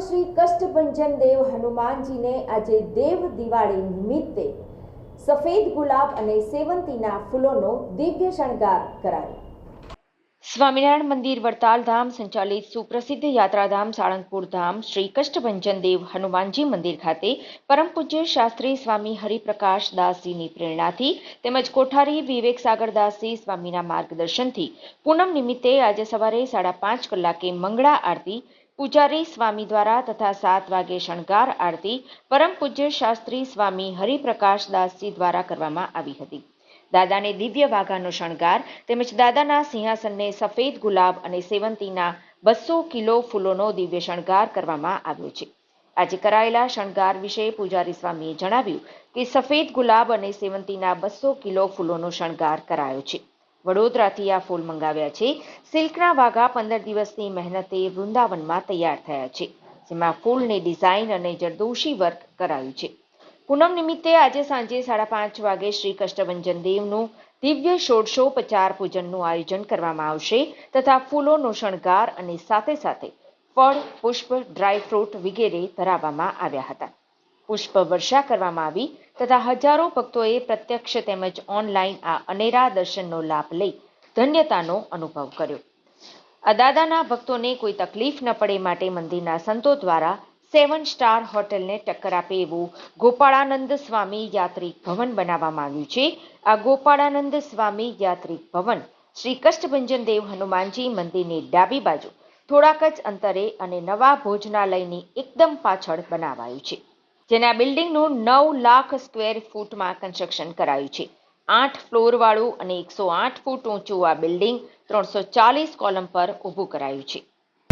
શ્રી કષ્ટભંજન દેવ હનુમાનજીને આજે દેવ દિવાળી નિમિત્તે સફેદ ગુલાબ અને સેવંતીના ફૂલોનો દિવ્ય શણગાર કરાયો. સ્વામિનારાયણ મંદિર વડતાલ ધામ સંચાલિત સુપ્રસિદ્ધ યાત્રાધામ સાળંગપુર ધામ શ્રી કષ્ટભંજન દેવ હનુમાનજી મંદિર ખાતે પરમ પૂજ્ય શાસ્ત્રી સ્વામી હરિપ્રકાશ દાસજીની પ્રેરણાથી તેમજ કોઠારી વિવેક સાગરદાસજી સ્વામીના માર્ગદર્શનથી પૂનમ નિમિત્તે આજે સવારે સાડા પાંચ કલાકે મંગળા આરતી પૂજારી સ્વામી દ્વારા તથા સાત વાગે શણગાર આરતી પરમ પૂજ્ય શાસ્ત્રી સ્વામી હરિપ્રકાશ દાસજી દ્વારા કરવામાં આવી હતી. દાદાને દિવ્ય વાઘાનો શણગાર તેમજ દાદાના સિંહાસનને સફેદ ગુલાબ અને સેવંતીના બસો કિલો ફૂલોનો દિવ્ય શણગાર કરવામાં આવ્યો છે. આજે કરાયેલા શણગાર વિશે પૂજારી સ્વામીએ જણાવ્યું કે સફેદ ગુલાબ અને સેવંતીના બસો કિલો ફૂલોનો શણગાર કરાયો છે. વડોદરાથી આ ફૂલ મંગાવ્યા છે. સિલ્કના વાઘા પંદર દિવસની મહેનતે વૃંદાવનમાં તૈયાર થયા છે. જેમાં ફૂલની ડિઝાઇન અને જરદોશી વર્ક કરાયું છે. પૂનમ નિમિત્તે આજે સાંજે સાડા પાંચ વાગે શ્રી કષ્ટભંજન દેવનું દિવ્ય ષોડશોપચાર પૂજનનું આયોજન કરવામાં આવશે તથા ફૂલોનો શણગાર અને સાથે સાથે ફળ, પુષ્પ ડ્રાય ફ્રૂટ વગેરે ધરાવવામાં આવ્યા હતા. પુષ્પ વર્ષા કરવામાં આવી તથા હજારો ભક્તોએ પ્રત્યક્ષ તેમજ ઓનલાઈન આ અનેરા દર્શનનો લાભ લઈ ધન્યતાનો અનુભવ કર્યો. આ દાદાના ભક્તોને કોઈ તકલીફ ન પડે માટે મંદિરના સંતો દ્વારા સેવન સ્ટાર હોટેલને ટક્કર આપે એવું ગોપાળાનંદ સ્વામી યાત્રિક ભવન બનાવવામાં આવ્યું છે. આ ગોપાળાનંદ સ્વામી યાત્રિક ભવન શ્રી કષ્ટભંજન દેવ હનુમાનજી મંદિરની ડાબી બાજુ થોડાક જ અંતરે અને નવા ભોજનાલયની એકદમ પાછળ બનાવાયું છે. જેના બિલ્ડિંગનું નવ લાખ સ્ક્વેર ફૂટમાં કન્સ્ટ્રક્શન કરાયું છે. આઠ ફ્લોરવાળું અને એકસો આઠ ફૂટ ઊંચું આ બિલ્ડિંગ ત્રણસો ચાલીસ કોલમ પર ઊભું કરાયું છે.